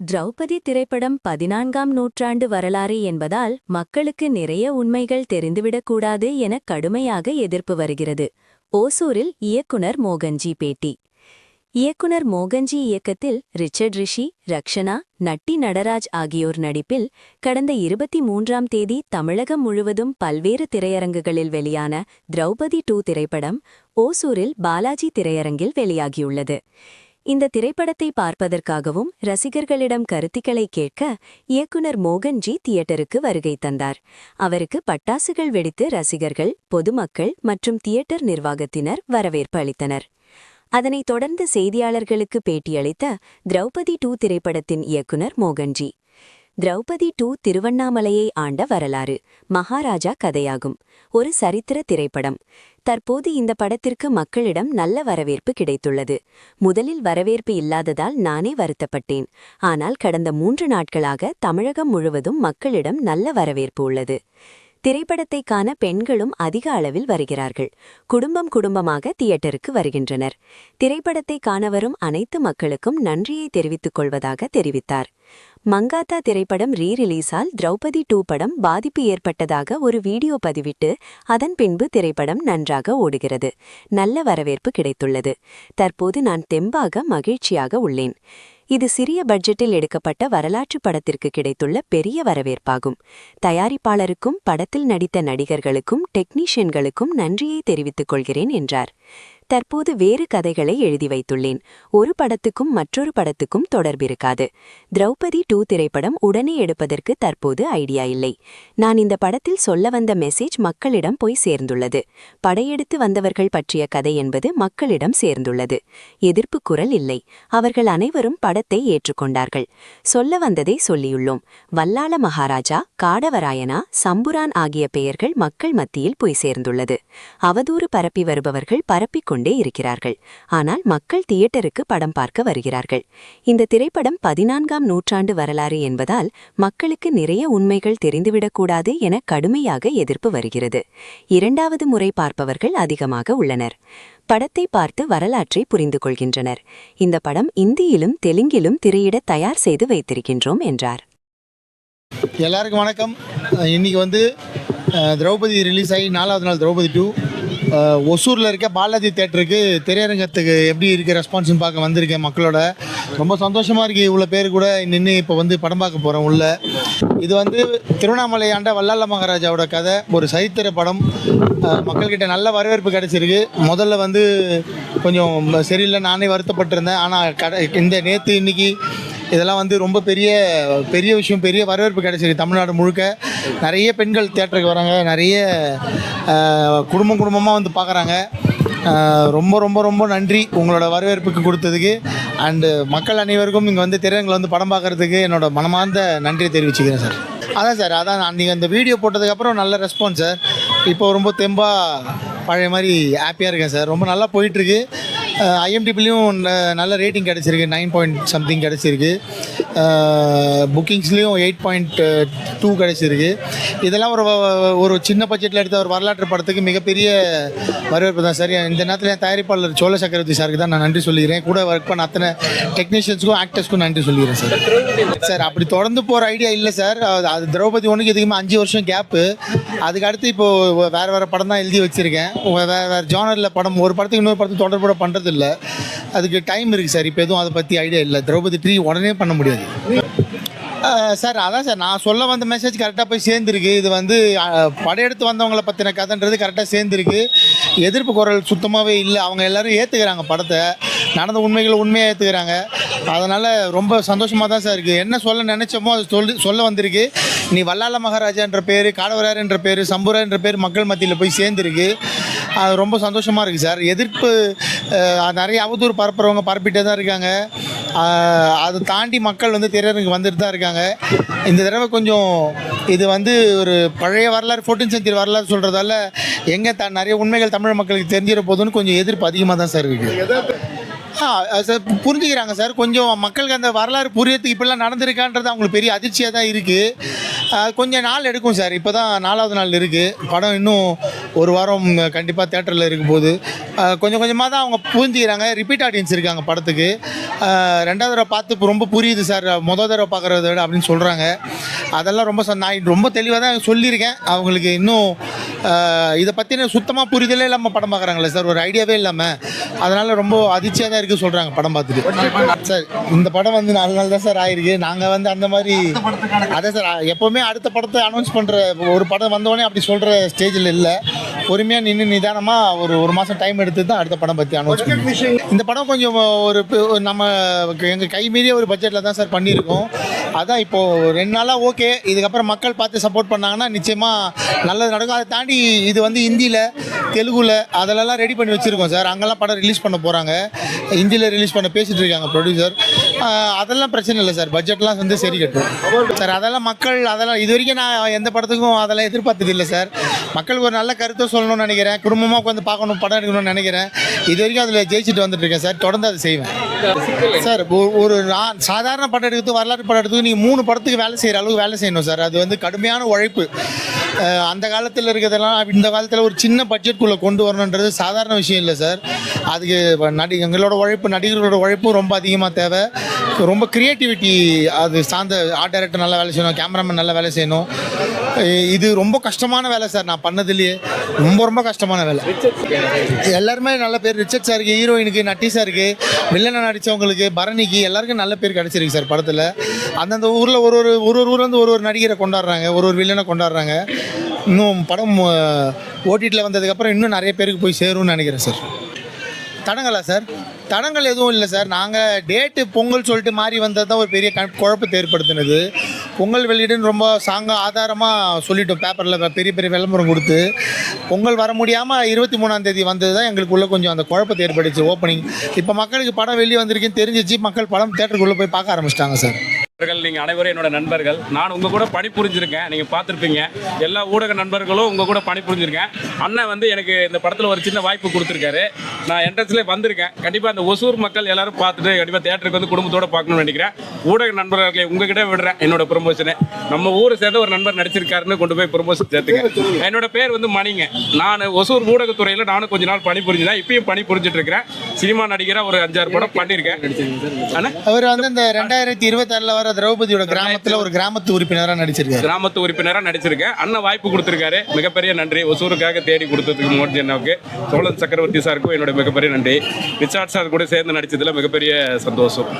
திரௌபதி திரைப்படம் பதினான்காம் நூற்றாண்டு வரலாறு என்பதால் மக்களுக்கு நிறைய உண்மைகள் தெரிந்துவிடக்கூடாது என கடுமையாக எதிர்ப்பு வருகிறது. ஓசூரில் இயக்குனர் மோகன்ஜி பேட்டி. இயக்குனர் மோகன்ஜி இயக்கத்தில் ரிச்சர்ட் ரிஷி ரக்ஷனா நட்டி நடராஜ் ஆகியோர் நடிப்பில் கடந்த இருபத்தி மூன்றாம் தேதி தமிழகம் முழுவதும் பல்வேறு திரையரங்குகளில் வெளியான திரௌபதி டூ திரைப்படம் ஓசூரில் பாலாஜி திரையரங்கில் வெளியாகியுள்ளது. இந்த திரைப்படத்தை பார்ப்பதற்காகவும் ரசிகர்களிடம் கருத்துக்களை கேட்க இயக்குனர் மோகன்ஜி தியேட்டருக்கு வருகை தந்தார். அவருக்கு பட்டாசுகள் வெடித்து ரசிகர்கள் பொதுமக்கள் மற்றும் தியேட்டர் நிர்வாகத்தினர் வரவேற்பு அளித்தனர். அதனைத் தொடர்ந்து செய்தியாளர்களுக்கு பேட்டியளித்த திரௌபதி டூ திரைப்படத்தின் இயக்குனர் மோகன்ஜி திரௌபதி டூ திருவண்ணாமலையை ஆண்ட வரலாறு மகாராஜா கதையாகும். ஒரு சரித்திர திரைப்படம். தற்போது இந்த படத்திற்கு மக்களிடம் நல்ல வரவேற்பு கிடைத்துள்ளது. முதலில் வரவேற்பு இல்லாததால் நானே வருத்தப்பட்டேன். ஆனால் கடந்த மூன்று நாட்களாக தமிழகம் முழுவதும் மக்களிடம் நல்ல வரவேற்பு உள்ளது. திரைப்படத்தை காண பெண்களும் அதிக அளவில் வருகிறார்கள். குடும்பம் குடும்பமாக தியேட்டருக்கு வருகின்றனர். திரைப்படத்தை காண வரும் அனைத்து மக்களுக்கும் நன்றியை தெரிவித்துக் கொள்வதாக தெரிவித்தார். மங்காத்தா திரைப்படம் ரீ ரிலீஸால் திரௌபதி டூ படம் பாதிப்பு ஏற்பட்டதாக ஒரு வீடியோ பதிவிட்டு அதன் பின்பு திரைப்படம் நன்றாக ஓடுகிறது. நல்ல வரவேற்பு கிடைத்துள்ளது. தற்போது நான் தெம்பாக மகிழ்ச்சியாக உள்ளேன். இது சிறிய பட்ஜெட்டில் எடுக்கப்பட்ட வரலாற்று படத்திற்கு கிடைத்துள்ள பெரிய வரவேற்பாகும். தயாரிப்பாளருக்கும் படத்தில் நடித்த நடிகர்களுக்கும் டெக்னீஷியன்களுக்கும் நன்றியை தெரிவித்துக் கொள்கிறேன் என்றார். தற்போது வேறு கதைகளை எழுதி வைத்துள்ளேன். ஒரு படத்துக்கும் மற்றொரு படத்துக்கும் தொடர்பிருக்காது. திரௌபதி டூ திரைப்படம் உடனே எடுப்பதற்கு தற்போது ஐடியா இல்லை. நான் இந்த படத்தில் சொல்ல வந்த மெசேஜ் மக்களிடம் போய் சேர்ந்துள்ளது. படையெடுத்து வந்தவர்கள் பற்றிய கதை என்பது மக்களிடம் சேர்ந்துள்ளது. எதிர்ப்பு குரல் இல்லை. அவர்கள் அனைவரும் படத்தை ஏற்றுக்கொண்டார்கள். சொல்ல வந்ததை சொல்லியுள்ளோம். வல்லாள மகாராஜா காடவராயனா சம்புரான் ஆகிய பெயர்கள் மக்கள் மத்தியில் போய் சேர்ந்துள்ளது. அவதூறு பரப்பி வருபவர்கள் பரப்பிக் கொண்டே இருக்கிறார்கள். ஆனால் மக்கள் தியேட்டருக்கு படம் பார்க்க வருகிறார்கள். இந்த திரைப்படம் பதினான்காம் நூற்றாண்டு வரலாறு என்பதால் மக்களுக்கு நிறைய உண்மைகள் தெரிந்துவிடக்கூடாது என கடுமையாக எதிர்ப்பு வருகிறது. இரண்டாவது முறை பார்ப்பவர்கள் அதிகமாக உள்ளனர். படத்தை பார்த்து வரலாற்றை புரிந்து கொள்கின்றனர். இந்த படம் இந்தியிலும் தெலுங்கிலும் திரையிட தயார் செய்து வைத்திருக்கின்றோம் என்றார். எல்லாருக்கும் வணக்கம். இன்னைக்கு வந்து திரௌபதி ரிலீஸ் ஆகி நாலாவது நாள் திரௌபதி டூ ஒசூரில் இருக்க பாலாஜி தேட்டருக்கு திரையரங்கத்துக்கு எப்படி இருக்குது ரெஸ்பான்ஸ்னு பார்க்க வந்திருக்கேன் மக்களோட. ரொம்ப சந்தோஷமாக இருக்குது இவ்வளோ பேர் கூட நின்று இப்போ வந்து படம் பார்க்க போகிறோம் உள்ள. இது வந்து திருவண்ணாமலை ஆண்ட வல்லால மகாராஜாவோட கதை ஒரு சரித்திர படம். மக்கள்கிட்ட நல்ல வரவேற்பு கிடச்சிருக்கு. முதல்ல வந்து கொஞ்சம் சரியில்லை நானே வருத்தப்பட்டிருந்தேன். ஆனால் கடை இந்த நேற்று இன்னைக்கு இதெல்லாம் வந்து ரொம்ப பெரிய பெரிய விஷயம் பெரிய வரவேற்பு கிடைச்சிருக்கு தமிழ்நாடு முழுக்க. நிறைய பெண்கள் தேட்டருக்கு வராங்க. நிறைய குடும்பம் குடும்பமாக வந்து பார்க்குறாங்க ரொம்ப ரொம்ப ரொம்ப நன்றி உங்களோட வரவேற்புக்கு கொடுத்ததுக்கு. அண்டு மக்கள் அனைவருக்கும் இங்கே வந்து திரையரங்கில் வந்து படம் பார்க்குறதுக்கு என்னோட மனமார்ந்த நன்றியை தெரிவிச்சுக்கிறேன் சார். அதான் சார். அதான் நீங்கள் அந்த வீடியோ போட்டதுக்கப்புறம் நல்ல ரெஸ்பான்ஸ் சார். இப்போ ரொம்ப தெம்பாக பழைய மாதிரி ஹாப்பியாக இருக்கேன் சார். ரொம்ப நல்லா போயிட்டுருக்கு. ஐஎம்டிபிலையும் நல்ல ரேட்டிங் கிடச்சிருக்கு. நைன் பாயிண்ட் சம்திங் கிடச்சிருக்கு. புக்கிங்ஸ்லேயும் எயிட் பாயிண்ட் டூ கிடச்சிருக்கு. இதெல்லாம் ஒரு ஒரு சின்ன பட்ஜெட்டில் எடுத்த ஒரு வரலாற்று படத்துக்கு மிகப்பெரிய வரவேற்பு தான். சார் இந்த நேரத்தில் என் தயாரிப்பாளர் சோழ சக்கரவர்த்தி சாருக்கு தான் நான் நன்றி சொல்லிக்கிறேன். கூட ஒர்க் பண்ண அத்தனை டெக்னீஷியன்ஸ்க்கும் ஆக்டர்ஸ்க்கும் நன்றி சொல்லிக்கிறேன் சார் சார் அப்படி தொடர்ந்து போகிற ஐடியா இல்லை சார் அது- திரௌபதி ஒன்றுக்கு இதுக்குமே அஞ்சு வருஷம் கேப்பு அதுக்கு அடுத்து இப்போது வேறு வேறு படம் தான் எழுதி வச்சுருக்கேன். வேறு வேறு ஜானரில் படம் ஒரு படத்துக்கு இன்னொரு படத்துக்கு தொடர்புட பண்ணுறது இல்லை அதுக்கு டைம் இருக்குது சார் இப்போ எதுவும் அதை பற்றி ஐடியா இல்லை. திரௌபதி ட்ரீ உடனே பண்ண முடியாது. சார் அதான் சார் நான் சொல்ல வந்த மெசேஜ் கரெக்டாக போய் சேர்ந்துருக்கு. இது வந்து படையெடுத்து வந்தவங்களை பற்றின கதைன்றது கரெக்டாக சேர்ந்துருக்கு. எதிர்ப்பு குரல் சுத்தமாகவே இல்லை. அவங்க எல்லாரும் ஏற்றுக்கிறாங்க படத்தை. நடந்த உண்மைகளை உண்மையாக ஏற்றுக்கிறாங்க அதனால் ரொம்ப சந்தோஷமாக தான் சார் இருக்குது என்ன சொல்ல நினச்சோமோ அது சொல்லி சொல்ல வந்திருக்கு. நீ வல்லால மகாராஜான்ற பேர் காடவராயன்ற பேர் சம்புரான்ற பேர் மக்கள் மத்தியில் போய் சேர்ந்துருக்கு. அது ரொம்ப சந்தோஷமாக இருக்குது சார் எதிர்ப்பு நிறைய அவதூறு பரப்புறவங்க பரப்பிட்டே தான் இருக்காங்க. அதை தாண்டி மக்கள் வந்து திரையரங்குக்கு வந்துட்டு தான் இருக்காங்க. இந்த தடவை கொஞ்சம் இது வந்து ஒரு பழைய வரலாறு ஃபோர்டீன் செஞ்சு வரலாறு சொல்கிறதால எங்கே த நிறைய உண்மைகள் தமிழ் மக்களுக்கு தெரிஞ்சிட போதுன்னு கொஞ்சம் எதிர்ப்பு அதிகமாக தான் சார் இருக்குது ஆ, சார் புரிஞ்சுக்கிறாங்க சார். கொஞ்சம் மக்களுக்கு அந்த வரலாறு புரியறதுக்கு இப்படிலாம் நடந்திருக்கான்றது அவங்களுக்கு பெரிய அதிர்ச்சியாக தான் இருக்குது கொஞ்சம் நாள் எடுக்கும் சார். இப்போ தான் நாலாவது நாள் இருக்குது படம் இன்னும் ஒரு வாரம் கண்டிப்பாக தேட்டரில் இருக்கும் போது கொஞ்சம் கொஞ்சமாக தான் அவங்க புரிஞ்சுக்கிறாங்க. ரிப்பீட் ஆடியன்ஸ் இருக்காங்க படத்துக்கு. ரெண்டாவது தடவை பார்த்து இப்போ ரொம்ப புரியுது சார். மொதல் தடவை பார்க்குறத விட அப்படின்னு சொல்கிறாங்க அதெல்லாம் ரொம்ப நான் ரொம்ப தெளிவாக தான் சொல்லியிருக்கேன். அவங்களுக்கு இன்னும் இதை பற்றின சுத்தமாக புரிதலே இல்லாமல் படம் பார்க்குறாங்களே சார். ஒரு ஐடியாவே இல்லாமல் அதனால் ரொம்ப அதிர்ச்சியாக தான் இருக்குது சொல்கிறாங்க படம் பார்த்துட்டு. சார் இந்த படம் வந்து நாலு நாள் தான் சார் ஆயிருக்கு. நாங்கள் வந்து அந்த மாதிரி அதே சார் எப்போவுமே அடுத்த படத்தை அனௌன்ஸ் பண்ணுற ஒரு படம் வந்தோடனே அப்படி சொல்கிற ஸ்டேஜில் இல்லை. பொறுமையாக நின்று நிதானமாக ஒரு ஒரு மாதம் டைம் எடுத்து தான் அடுத்த படம் பற்றி பண்ணுவோம் இந்த படம் கொஞ்சம் ஒரு நம்ம எங்கள் கை மீறிய ஒரு பட்ஜெட்டில் தான் சார் பண்ணியிருக்கோம். அதான் இப்போது ரெண்டு நாளாக ஓகே இதுக்கப்புறம் மக்கள் பார்த்து சப்போர்ட் பண்ணாங்கன்னா நிச்சயமாக நல்லது நடக்கும். அதை தாண்டி இது வந்து ஹிந்தியில் தெலுங்குல அதிலெல்லாம் ரெடி பண்ணி வச்சுருக்கோம் சார் அங்கெல்லாம் படம் ரிலீஸ் பண்ண போகிறாங்க ஹிந்தியில் ரிலீஸ் பண்ண பேசிகிட்டு இருக்காங்க ப்ரொடியூசர் அதெல்லாம் பிரச்சனை இல்லை சார். பட்ஜெட்லாம் வந்து சரி கட்டும். சார் அதெல்லாம் மக்கள் அதெல்லாம் இது வரைக்கும் நான் எந்த படத்துக்கும் அதெல்லாம் எதிர்பார்த்தது இல்லை சார். மக்களுக்கு ஒரு நல்ல கருத்தை சொல்லணும்னு நினைக்கிறேன். குடும்பமாக உட்காந்து பார்க்கணும் படம் எடுக்கணும்னு நினைக்கிறேன். இது வரைக்கும் அதில் ஜெயிச்சுட்டு வந்துட்டு இருக்கேன் சார். தொடர்ந்து அதை செய்வேன். சார் ஒரு- நான் சாதாரண படம் எடுக்கிறது வரலாற்று படம் எடுக்கிறது நீங்கள் மூணு படத்துக்கு வேலை செய்கிற அளவுக்கு வேலை செய்யணும் சார். அது வந்து கடுமையான உழைப்பு. அந்த காலத்தில் இருக்கிறதெல்லாம் இந்த காலத்தில் ஒரு சின்ன பட்ஜெட்குள்ளே கொண்டு வரணுன்றது சாதாரண விஷயம் இல்லை சார் அதுக்கு நடி எங்களோட உழைப்பு நடிகர்களோட உழைப்பும் ரொம்ப அதிகமாக தேவை. ரொம்ப க்ரியேட்டிவிட்டி அது சார்ந்த ஆர்ட் டைரக்டர் நல்லா வேலை செய்யணும் கேமராமேன் நல்லா வேலை செய்யணும். இது ரொம்ப கஷ்டமான வேலை சார் நான் பண்ணதுலேயே ரொம்ப ரொம்ப கஷ்டமான வேலை. எல்லாருமே நல்ல பேர். ரிச்சர்ட் சாருக்கு ஹீரோயினுக்கு நட்டி சாருக்கு வில்லனை நடித்தவங்களுக்கு பரணிக்கு எல்லாருக்கும் நல்ல பேர் கிடச்சிருக்கு சார் படத்தில். அந்தந்த ஊரில் ஒரு ஒரு ஒரு ஒரு ஊர்லேருந்து ஒரு ஒரு நடிகரை கொண்டாடுறாங்க ஒரு ஒரு வில்லனை கொண்டாடுறாங்க. இன்னும் படம் ஓடிடியில் வந்ததுக்கப்புறம் இன்னும் நிறைய பேருக்கு போய் சேரும்னு நினைக்கிறேன் சார் தடங்களா சார் தடங்கள் எதுவும் இல்லை சார் நாங்கள் டேட்டு பொங்கல் சொல்லிட்டு மாறி வந்தது தான் ஒரு பெரிய க- குழப்பத்தை ஏற்படுத்தினது. பொங்கல் வெளியீடுன்னு ரொம்ப சாங்க ஆதாரமாக சொல்லிட்டோம் பேப்பரில் பெரிய பெரிய விளம்பரம் கொடுத்து. பொங்கல் வர முடியாமல் இருபத்தி மூணாம் தேதி வந்தது தான் எங்களுக்குள்ளே கொஞ்சம் அந்த குழப்பத்தை ஏற்பட்டுச்சு ஓப்பனிங் இப்போ மக்களுக்கு படம் வெளியே வந்திருக்குன்னு தெரிஞ்சிச்சு மக்கள் படம் தேட்டருக்குள்ளே போய் பார்க்க ஆரம்பிச்சிட்டாங்க சார். நண்பர்கள் நீங்கள் அனைவரும் என்னோட நண்பர்கள். நான் உங்கள் கூட பணிபுரிஞ்சிருக்கேன் நீங்கள் பார்த்துருப்பீங்க. எல்லா ஊடக நண்பர்களும் உங்கள் கூட பணிபுரிஞ்சிருக்கேன் அண்ணன் வந்து எனக்கு இந்த படத்தில் ஒரு சின்ன வாய்ப்பு கொடுத்துருக்காரு. நான் என்ட்ரன்ஸ்லேயே வந்திருக்கேன். கண்டிப்பாக அந்த ஒசூர் மக்கள் எல்லாரும் பார்த்துட்டு கண்டிப்பாக தேட்டருக்கு வந்து குடும்பத்தோட பார்க்கணும்னு நினைக்கிறேன். ஊடக நண்பர்களை உங்ககிட்ட விடுறேன் என்னோட ப்ரொமோஷனை நம்ம ஊரை சேர்ந்த ஒரு நண்பர் நடிச்சிருக்காருன்னு கொண்டு போய் ப்ரொமோஷன் சேர்த்துங்க என்னோட பேர் வந்து மணிங்க. நான் ஒசூர் ஊடகத்துறையில் நானும் கொஞ்ச நாள் பணிபுரிஞ்சுதான் இப்பயும் பணிபுரிஞ்சிட்டு இருக்கிறேன் சினிமா நடிகராக ஒரு அஞ்சாறு படம் பண்ணியிருக்கேன். அவர் வந்து இந்த ரெண்டாயிரத்தி இருபத்தாறில் வர திரௌபதியோட கிராமத்துல ஒரு கிராமத்து உறுப்பினரா நடிச்சிருக்காரு. கிராமத்து உறுப்பினராக நடிச்சிருக்கேன் அண்ணன் வாய்ப்பு கொடுத்துருக்காரு. மிகப்பெரிய நன்றி. ஒசூருக்காக தேடி கொடுத்ததுக்கு மோடி அண்ணாவுக்கு சோழன் சக்கரவர்த்தி சாருக்கும் என்னோட மிகப்பெரிய நன்றி. ரிச்சார்ட் சார் கூட சேர்ந்து நடிச்சதுல மிகப்பெரிய சந்தோஷம்.